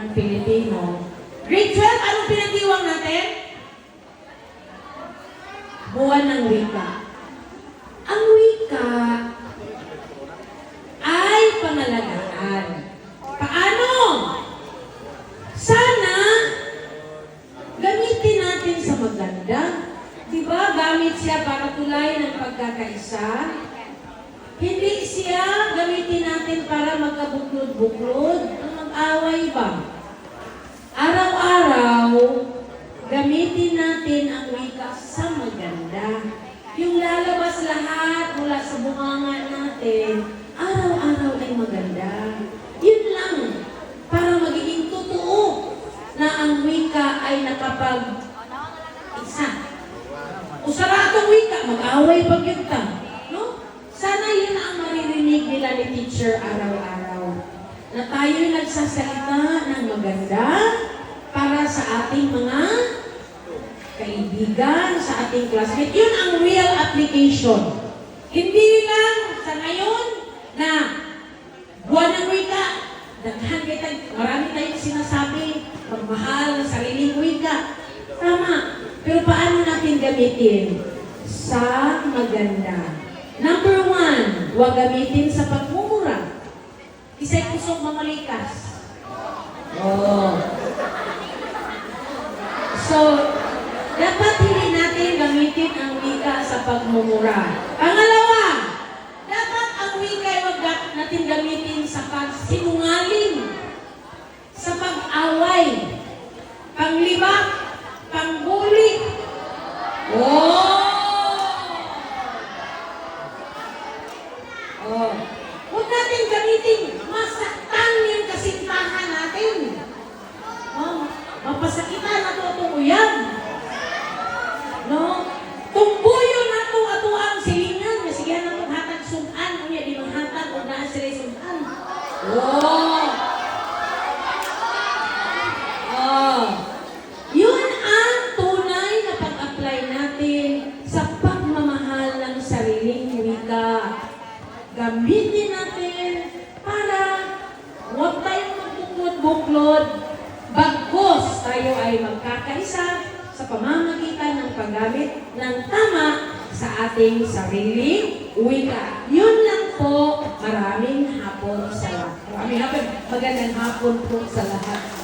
ng Pilipino. Grade 12, anong pinagdiwang natin? Buwan ng wika. Ang wika ay pangalagaan. Paano? Sana gamitin natin sa maganda. Di ba? Gamit siya para tulay ng pagkakaisa. Hindi siya gamitin natin para magkabuklod-buklod. Mag-away ba? Araw-araw, gamitin natin ang wika sa maganda. Yung lalabas lahat mula sa bunganga natin, araw-araw ay maganda. Yun lang, para magiging totoo na ang wika ay nakapag isa. Usaratong wika, mag-away pag yun. No? Sana yun ang maririnig nila ni teacher araw-araw. Na tayo'y nagsasalita ng maganda para sa ating mga kaibigan, sa ating classmate. Yun ang real application. Hindi lang sa ngayon na buwan ng wika, daghan kita, marami tayong sinasabi, magmahal ng sariling wika. Tama. Pero paano natin gamitin? Sa maganda. Number one, huwag gamitin sa pagmumura. Isa'y kusog mamalikas. Oh. So, dapat hindi natin gamitin ang wika sa pagmumura. Pangalawa, dapat ang wika ay dat- natin gamitin sa pagsinungaling, sa pag-away, panglima, pangbuli. Oh! Oh. Huwag natin gamitin, masaktan yung kasintahan natin. Oh, mapasakitan na to itong uyan. No? Tumbuyo na to ato ang silingan. Sige na itong hatag sunan. Unya, di manghatag o na sila sunan. Oh! Oh! Yun ang tunay na pag-apply natin sa pagmamahal ng sariling wika. Gamitin natin para huwag tayong magbuklod-buklod bagkos tayo ay magkakaisa sa pamamagitan ng paggamit ng tama sa ating sariling wika. Yun lang po. Maraming hapon sa lahat. Maraming hapon. Magandang hapon po sa lahat.